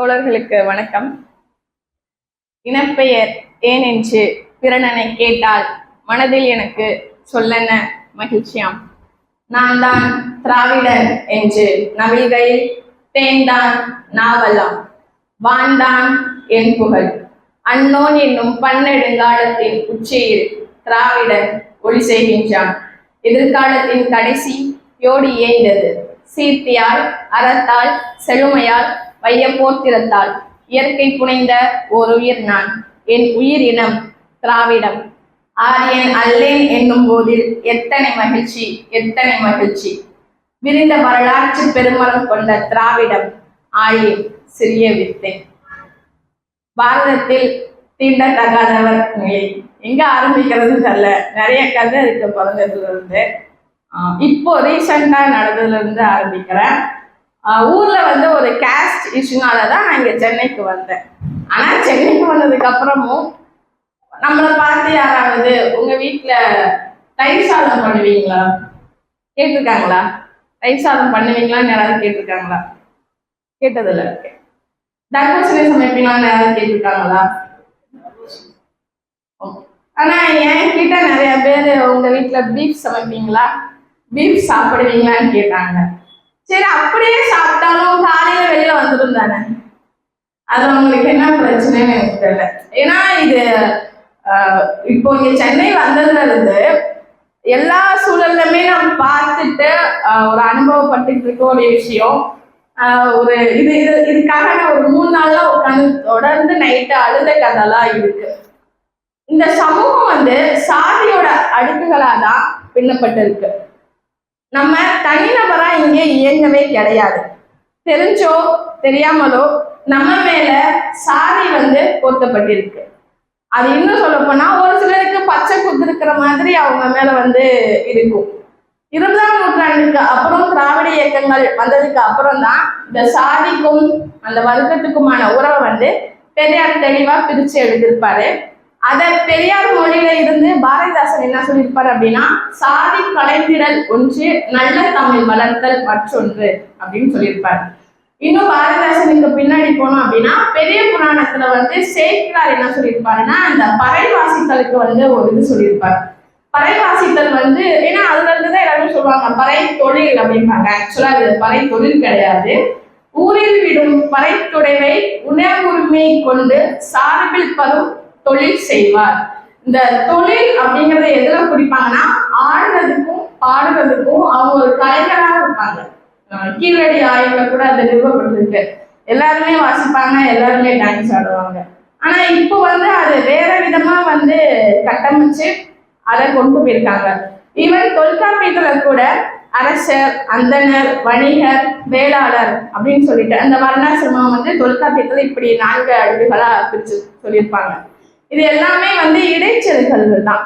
தோழர்களுக்கு வணக்கம். இனப்பெயர் ஏன் என்று பிறனனை கேட்டால் மனதில் எனக்கு சொல்லென மகிழ்ச்சியாம். நான் தான் திராவிடன் என்று நவில்கையில் தேன்தான் நாவலாம். வான்தான் என் புகழ். அன்னோன் என்னும் பன்னெடுங்காலத்தின் உச்சியில் திராவிடன் ஒளி செய்கின்றான். எதிர்காலத்தின் கடைசி யோடி ஏய்ந்தது. சீர்த்தியால் அறத்தால் செழுமையால் வையப்போத்திரத்தால் இயற்கை புனைந்த ஓர் உயிர் நான் என் உயிர் இனம் திராவிடம். ஆரியன் அல்லேன் என்னும் போதில் எத்தனை மகிழ்ச்சி எத்தனை மகிழ்ச்சி. விரிந்த வரலாற்று பெருமரம் கொண்ட திராவிடம் ஆயே சிறிய வித்தை பாரதத்தில் தீண்டத்தகாதவர் நிலை. எங்க ஆரம்பிக்கிறது தெரியல. நிறைய கதை இருக்கு பிறந்ததுல இருந்து. இப்போ ரீசெண்டா நடந்ததுல இருந்து ஆரம்பிக்கிறேன். ஊர்ல வந்து ஒரு கேஸ்ட் இஷ்யூனால தான் நான் இங்க சென்னைக்கு வந்தேன். ஆனா சென்னைக்கு வந்ததுக்கு அப்புறமும் நம்மளை பார்த்து யாராவது உங்க வீட்டுல தயிர் சாதம் பண்ணுவீங்களா? கேட்டிருக்காங்களா? தயிர் சாதம் பண்ணுவீங்களான்னு யாராவது கேட்டிருக்காங்களா? கேட்டதில்ல. தர்பூசணி சமைப்பீங்களான்னு யாராவது கேட்டிருக்காங்களா? ஆனா என்கிட்ட நிறைய பேர் உங்க வீட்டுல பீஃப் சமைப்பீங்களா? பீஃப் சாப்பிடுவீங்களான்னு கேட்டாங்க. சரி அப்படியே சாப்பிட்டாலும் காலையில வெளியில வந்துடும் தானே? அது உங்களுக்கு என்ன பிரச்சனைன்னு எனக்கு தெரியல. ஏன்னா இது இப்போ இங்க சென்னை வந்ததுல இருந்து எல்லா சூழல்லுமே நம்ம பார்த்துட்டு ஒரு அனுபவப்பட்டுட்டு இருக்க ஒரு விஷயம். ஒரு இது இது இதுக்காக நான் ஒரு மூணு நாள்ல உட்காந்து தொடர்ந்து நைட்டு அழுத கதைலாம் இருக்கு. இந்த சமூகம் வந்து சாதியோட அடுக்குகளா தான் பின்னப்பட்டிருக்கு. நம்ம தனிநபர் இங்கே இயங்கவே கிடையாது. தெரிஞ்சோ தெரியாமலோ நம்ம மேல சாதி வந்து பொருத்தப்பட்டிருக்கு. அது இன்னும் சொல்ல போனா ஒரு சிலருக்கு பச்சை குத்திருக்கிற மாதிரி அவங்க மேல வந்து இருக்கும். இருபதாம் நூற்றாண்டுக்கு அப்புறம் திராவிட இயக்கங்கள் வந்ததுக்கு அப்புறம் தான் இந்த சாதிக்கும் அந்த வர்க்கத்துக்குமான உறவை வந்து பெரியார் தெளிவா பிரிச்சு எழுதியிருப்பாரு. அத பெரியார் மொழியில இருந்து பாரதிதாசன் என்ன சொல்லியிருப்பாரு அப்படின்னா சாதி கலைந்திடல் ஒன்று நல்ல தமிழ் வளர்த்தல் மற்றொன்று அப்படின்னு சொல்லியிருப்பார். இன்னும் பாரதிதாசனுக்கு பின்னாடி போனோம் அப்படின்னா பெரிய புராணத்துல வந்து சேக்கிரார் என்ன சொல்லியிருப்பாருன்னா அந்த பறை வாசித்தலுக்கு வந்து ஒரு இது சொல்லியிருப்பார். பறை வாசித்தல் வந்து ஏன்னா அதுல இருந்துதான் எல்லாரும் சொல்லுவாங்க பறை தொழில் அப்படிம்பாங்க. ஆக்சுவலா இது பறை தொழில் கிடையாது. ஊரில் விடும் பறைத்துடைவை உணவுரிமை கொண்டு சார்பில் பரும் தொழில் செய்வார். இந்த தொழில் அப்படிங்கறத எதுல குறிப்பாங்கன்னா ஆடுறதுக்கும் பாடுறதுக்கும் அவங்க ஒரு கலைஞராக இருப்பாங்க. கீழடி ஆய்வுல கூட அதை நிறுவப்பட்டிருக்கு. எல்லாருமே வாசிப்பாங்க எல்லாருமே டான்ஸ் ஆடுவாங்க. ஆனா இப்போ வந்து அது வேற விதமா வந்து கட்டமைச்சு அதை கொண்டு போயிருக்காங்க. ஈவன் தொல்காப்பியத்துல கூட அரசர் அந்தணர் வணிகர் வேளாளர் அப்படின்னு சொல்லிட்டு அந்த வர்ணாசிரமம் வந்து தொல்காப்பியத்துல இப்படி நான்கு அழிவுகளா பிரிச்சு சொல்லியிருப்பாங்க. இது எல்லாமே வந்து இடைச்செருகல்கள் தான்.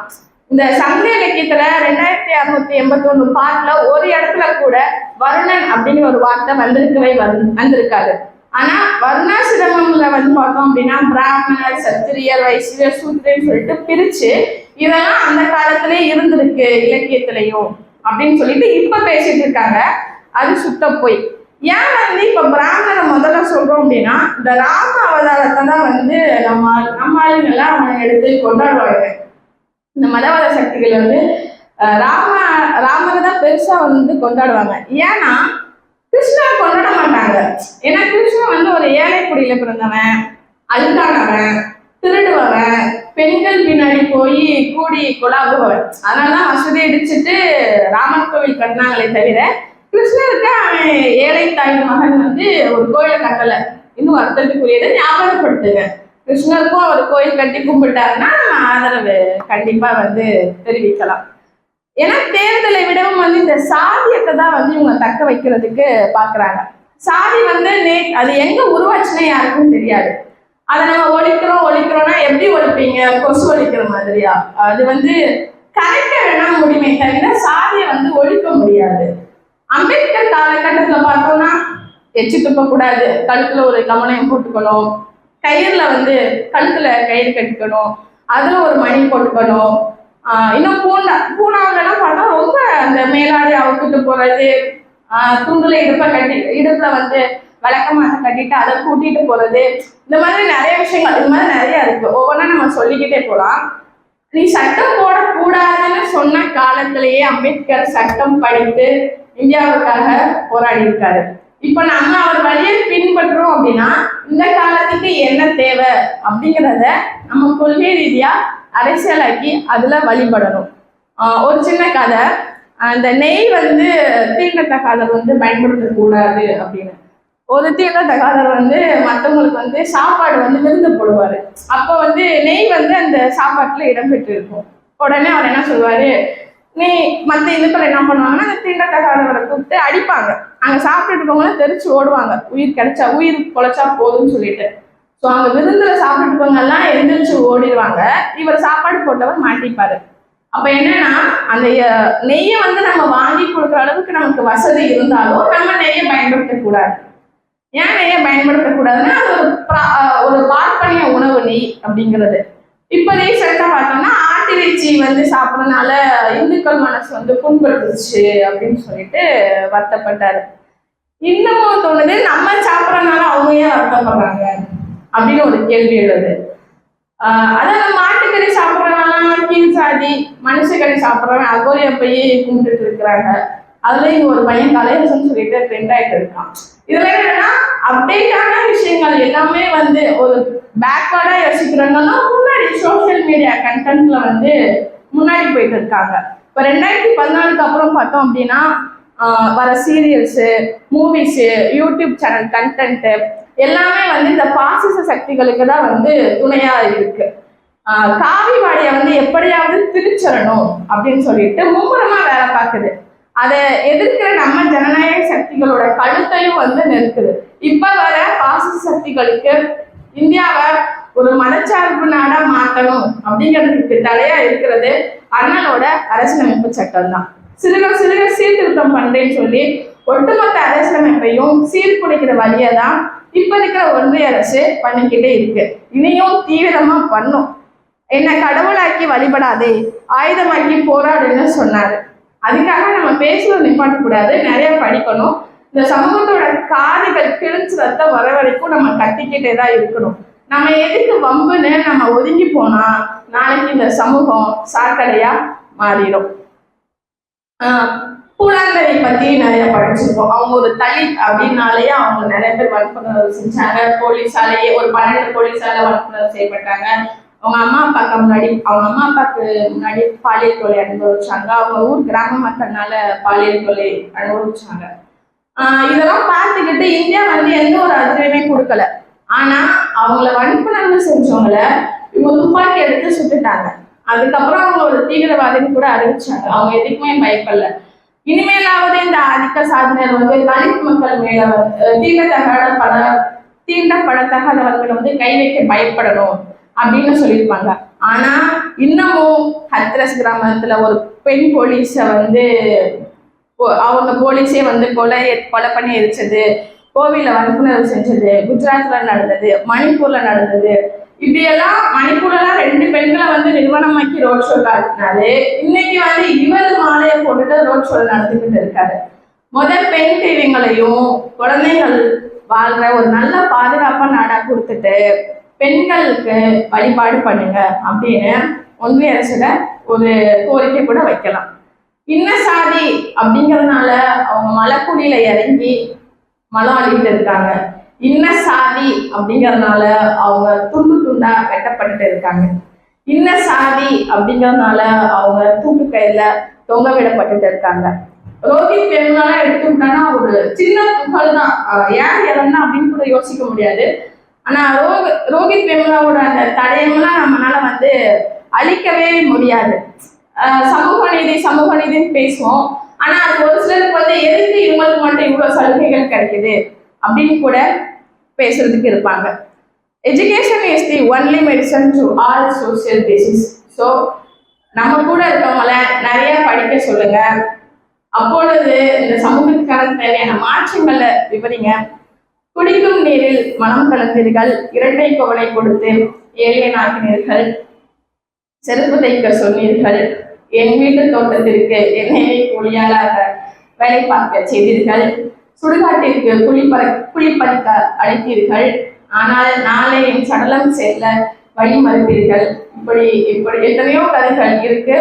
இந்த சங்க இலக்கியத்துல ரெண்டாயிரத்தி அறுநூத்தி எண்பத்தி ஒண்ணு பாட்டுல ஒரு இடத்துல கூட வருணன் அப்படின்னு ஒரு வார்த்தை வந்திருக்கவே வரு வந்திருக்காது ஆனா வர்ணாசிரமம்ல வந்து பார்த்தோம் அப்படின்னா பிராமணர் சத்திரியர் வைசியர் சூத்திரன்னு சொல்லிட்டு பிரிச்சு இதெல்லாம் அந்த காலத்திலே இருந்திருக்கு இலக்கியத்திலையும் அப்படின்னு சொல்லிட்டு இப்ப பேசிட்டு இருக்காங்க. அது சுத்த போய் ஏன் வந்து இப்ப பிராமணரை முதல்ல சொல்றோம் அப்படின்னா இந்த ராம அவதாரத்தை தான் வந்து நம்ம நம்ம ஆளுங்கெல்லாம் அவங்க எடுத்து கொண்டாடுவாங்க இந்த மதவாத சக்திகள் வந்து ராம ராமரை தான் பெருசா வந்து கொண்டாடுவாங்க. ஏன்னா கிருஷ்ணரை கொண்டாட மாட்டாங்க. ஏன்னா கிருஷ்ணன் வந்து ஒரு ஏழை குடியில பிறந்தவன் அழுதானவன் திருடுவவன் பெண்கள் பின்னாடி போய் கூடி கொலாகுபவன். அதனாலதான் வசதி இடிச்சுட்டு ராமர் கோவில் கட்டினாங்களே தவிர கிருஷ்ணருக்கு அவன் ஏழை தாய் மகன் வந்து ஒரு கோயிலை கட்டல. இன்னும் வருத்தத்துக்குரியதை ஞாபகப்படுத்துங்க. கிருஷ்ணருக்கும் அவர் கோயில் கட்டி கும்பிட்டாருன்னா நம்ம ஆதரவு கண்டிப்பா வந்து தெரிவிக்கலாம். ஏன்னா தேர்தலை விடவும் வந்து இந்த சாதியத்தை தான் வந்து இவங்க தக்க வைக்கிறதுக்கு பாக்குறாங்க. சாதி வந்து நே அது எங்க உருவாச்சுன்னா யாருக்கும் தெரியாது. அதை நம்ம ஒழிக்கிறோம் ஒழிக்கிறோம்னா எப்படி ஒழிப்பீங்க? கொசு ஒழிக்கிற மாதிரியா? அது வந்து கரெக்டா வேணா முடியுமே தவிர சாதியை வந்து ஒழிக்க முடியாது. அம்பேத்கர் காலகட்டத்துல பார்த்தோம்னா எச்சு துப்பக்கூடாது கழுத்துல ஒரு கவனம் போட்டுக்கணும் கயிறுல வந்து கழுத்துல கயிறு கட்டிக்கணும் அதுல ஒரு மணி போட்டுக்கணும். ஆஹ் இன்னும் பூண்டா பூனாவிலாம் பார்த்தா ரொம்ப அந்த மேலாடை அவுத்துட்டு போறது ஆஹ் துண்டுல இடுப்பை கட்டி இடுப்புல வந்து விளக்கமாக கட்டிட்டு அதை கூட்டிட்டு போறது. இந்த மாதிரி நிறைய விஷயங்கள் இது மாதிரி நிறைய இருக்கு. ஒவ்வொன்றா நம்ம சொல்லிக்கிட்டே போகலாம் நீ சட்டம் போடக்கூடாதுன்னு சொன்ன காலத்திலேயே அம்பேத்கர் சட்டம் படித்து இந்தியாவுக்காக போராடி இருக்காரு இப்ப நம்ம அவர் வழியை பின்பற்றோம் அப்படின்னா இந்த காலத்துக்கு என்ன தேவை அப்படிங்கிறத நம்ம கொள்கை ரீதியா அரசியலாக்கி அதுல வழிபடணும். ஒரு சின்ன கதை. அந்த நெய் வந்து தீண்டத்தகாதர் வந்து பயன்படுத்தக்கூடாது அப்படின்னு. ஒரு தீண்டத்தகாதர் வந்து மற்றவங்களுக்கு வந்து சாப்பாடு வந்து விருந்து போடுவாரு. அப்போ வந்து நெய் வந்து அந்த சாப்பாட்டுல இடம்பெற்று இருக்கும் உடனே அவர் என்ன சொல்வாரு? நீ மற்ற இதுக்கள் என்ன பண்ணுவாங்கன்னா அந்த தீண்டத்தகாதவரை கூப்பிட்டு அடிப்பாங்க. அங்க சாப்பிட்டுட்டு இருக்கவங்க தெரிச்சு ஓடுவாங்க. உயிர் கிடைச்சா உயிர் பொழைச்சா போதும்னு சொல்லிட்டு. ஸோ அங்க விருந்துல சாப்பிட்டுட்டு இருக்கவங்க எல்லாம் எந்திரிச்சு ஓடிடுவாங்க. இவர் சாப்பாடு போட்டவர் மாட்டிப்பாரு. அப்ப என்னன்னா அந்த நெய்யை வந்து நம்ம வாங்கி கொடுக்குற அளவுக்கு நமக்கு வசதி இருந்தாலும் நம்ம நெய்யை பயன்படுத்தக்கூடாது ஏன் நெய்யை பயன்படுத்தக்கூடாதுன்னா அது ஒரு ஒரு பார்ப்பனிய உணவு நெய் அப்படிங்கிறது. இப்ப ரீசெண்டா பார்த்தோம்னா ஆட்டிறைச்சி வந்து சாப்பிடறதுனால இந்துக்கள் மனசு வந்து புண்படுத்துச்சு அப்படின்னு சொல்லிட்டு வருத்தப்பட்டாரு. இன்னமும் தோணுது நம்ம சாப்பிடறதுனால அவங்க ஏன் வருத்தப்படுறாங்க அப்படின்னு ஒரு கேள்வி எழுது. ஆஹ் அதான் மாட்டுக்கறி சாப்பிட்றவங்க கீழ் சாதி மனுஷக்கறி சாப்பிட்றவன் அகோரிய போய் கும்பிட்டுட்டு இருக்கிறாங்க. அதுல இங்க ஒரு பையன் கலையரசன் சொல்லிட்டு ட்ரெண்ட் ஆயிட்டு இருக்கான். இதுல என்னன்னா அப்டேட்டான விஷயங்கள் எல்லாமே வந்து ஒரு பேக்வேர்டா யோசிக்கிறவங்கன்னா முன்னாடி சோஷியல் மீடியா கண்டென்ட்ல வந்து முன்னாடி போயிட்டு இருக்காங்க. இப்போ ரெண்டாயிரத்தி பதினாலுக்கு அப்புறம் பார்த்தோம் அப்படின்னா வர serials movies YouTube channel content எல்லாமே வந்து இந்த பாசிச சக்திகளுக்கு தான் வந்து துணையா இருக்கு. காவி வாடிய வந்து எப்படியாவது திருச்சிடணும் அப்படின்னு சொல்லிட்டு மும்முரமா வேலை பார்க்குது. அதை எதிர்க்கிற நம்ம ஜனநாயக சக்திகளோட கழுத்தையும் வந்து நிறுத்துது இப்ப வர பாசிச சக்திகளுக்கு இந்தியாவை ஒரு மதச்சார்பு நாடா மாற்றணும் அப்படிங்கிறதுக்கு தடையா இருக்கிறது அண்ணனோட அரசியலமைப்பு சட்டம் தான். சிறுக சிறுக சீர்திருத்தம் பண்றேன்னு சொல்லி ஒட்டுமொத்த அரசியலமைப்பையும் சீர்குலைக்கிற வழியை தான் இப்ப இருக்கிற ஒன்றிய அரசு பண்ணிக்கிட்டே இருக்கு. இனியும் தீவிரமா பண்ணும். என்னை கடவுளாக்கி வழிபடாதே ஆயுதமாக்கி போராடுன்னு சொன்னாரு. அதுக்காக நம்ம பேசுறது நிப்பாட்ட கூடாது நிறைய படிக்கணும். இந்த சமூகத்தோட காதுகள் கிழிஞ்சு ரத்தம் வர வரைக்கும் நம்ம கத்திக்கிட்டே தான் இருக்கணும். நம்ம எதுக்கு வம்புன்னு நம்ம ஒதுங்கி போனா நாளைக்கு இந்த சமூகம் சாக்கடையா மாறிடும். ஆஹ் பத்தி நிறைய படிச்சிருக்கோம். அவங்க ஒரு தலித் அப்படின்னாலேயே அவங்க நிறைய பேர் வன்புணர்வு செஞ்சாங்க. போலீஸாலேயே ஒரு பன்னெண்டு போலீஸால வன்புணர்வு செய்யப்பட்டாங்க. அவங்க அம்மா அப்பாக்கு முன்னாடி அவங்க அம்மா அப்பாக்கு முன்னாடி பாலியல் தொலை அனுபவிச்சாங்க. அவங்க ஊர் கிராம மக்கள்னால பாலியல் தொலை அனுபவிச்சாங்க. ஆஹ் இதெல்லாம் பார்த்துக்கிட்டு இந்தியா வந்து எந்த ஒரு அதிர்வையுமே கொடுக்கல. ஆனா அவங்கள வன்புணர்வு செஞ்சவங்கள இவங்க துப்பாக்கி எடுத்து சுட்டுட்டாங்க. அதுக்கப்புறம் அவங்க ஒரு தீவிரவாதின்னு கூட அறிவிச்சாங்க. அவங்க எதுக்குமே பயப்படல. இனிமேலாவது இந்த ஆதிக்க சாதனர் வந்து தலித் மக்கள் மேல வந்து தீண்டத்தகாத தீண்டப்படத்தகாதவர்கள் வந்து கை வைக்க பயப்படணும் அப்படின்னு சொல்லியிருப்பாங்க. ஆனா இன்னமும் ஹத்ரஸ் கிராமத்துல ஒரு பெண் போலீஸ வந்து போ- அவங்க போலீஸே வந்து கொலை கொலை பண்ணி எரிச்சது கோவிலில் வன்புணர்வு செஞ்சது குஜராத்ல நடந்தது மணிப்பூர்ல நடந்தது. இப்படியெல்லாம் மணிப்பூர்லாம் ரெண்டு பெண்களை வந்து நிறுவனமாக்கி ரோட் ஷோ காட்டினாரு இன்னைக்கு வந்து இவர் மாலையை போட்டுட்டு ரோட் ஷோ நடத்திக்கிட்டு இருக்காரு. முதல் பெண் தெய்வங்களையும் குழந்தைகள் வாழ்ற ஒரு நல்ல பாதுகாப்பா நாடா கொடுத்துட்டு பெண்களுக்கு வழிபாடு பண்ணுங்க அப்படின்னு ஒன்றிய அரசுல ஒரு கோரிக்கை கூட வைக்கலாம். இன்ன சாதி அப்படிங்கறதுனால அவங்க மலக்குடியில இறங்கி மலம் அழிட்டு இருக்காங்க. இன்ன சாதி அப்படிங்கறதுனால அவங்க துண்டு துண்டா வெட்டப்பட்டு இருக்காங்க. இன்ன சாதி அப்படிங்கறதுனால அவங்க தூக்கு கையில தொங்க விடப்பட்டு இருக்காங்க. ரோஹித் பெருமாளா எடுத்துக்கிட்டோம்னா ஒரு சின்ன புகழ் தான் ஏன் இறந்தா அப்படின்னு கூட யோசிக்க முடியாது. ஆனா ரோஹி ரோஹித் வெமுலாவோட அந்த தடயம்லாம் நம்மளால வந்து அழிக்கவே முடியாது. சமூக நீதி சமூக நீதின்னு பேசுவோம். ஆனா அது ஒரு சிலருக்கு வந்து எதுக்கு இவங்களுக்கு மட்டும் இவ்வளவு சலுகைகள் கிடைக்குது? அப்படின்னு கூட பேசுறதுக்கு இருப்பாங்க. Education is the only medicine to all social basis so நம்ம கூட இருக்கவங்கள நிறைய படிக்க சொல்லுங்க. அப்பொழுது இந்த சமூகத்துக்கான தேவையான மாற்றங்களை விவரிங்க. குடிக்கும் நீரில் மனம் கலந்தீர்கள். இரட்டை கவலை கொடுத்து ஏழையனாகினீர்கள் செருப்பு தைக்க சொன்னீர்கள். என் வீட்டு தோட்டத்திற்கு என்னை கூலியாளாக வேலை பார்க்க செய்தீர்கள். சுடுகாட்டிற்கு குளிப்பற குளிப்பறிக்க அழைத்தீர்கள். ஆனால் நாளை என் சடலம் செல்ல வழி மறுப்பீர்கள் இப்படி இப்படி எத்தனையோ கதைகள் இருக்கு.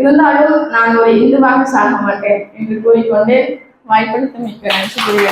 இருந்தாலும் நான் ஒரு இந்துவாக சாக மாட்டேன் என்று கூறிக்கொண்டு வாய்ப்படுத்த மிக்க நன்றி கூறி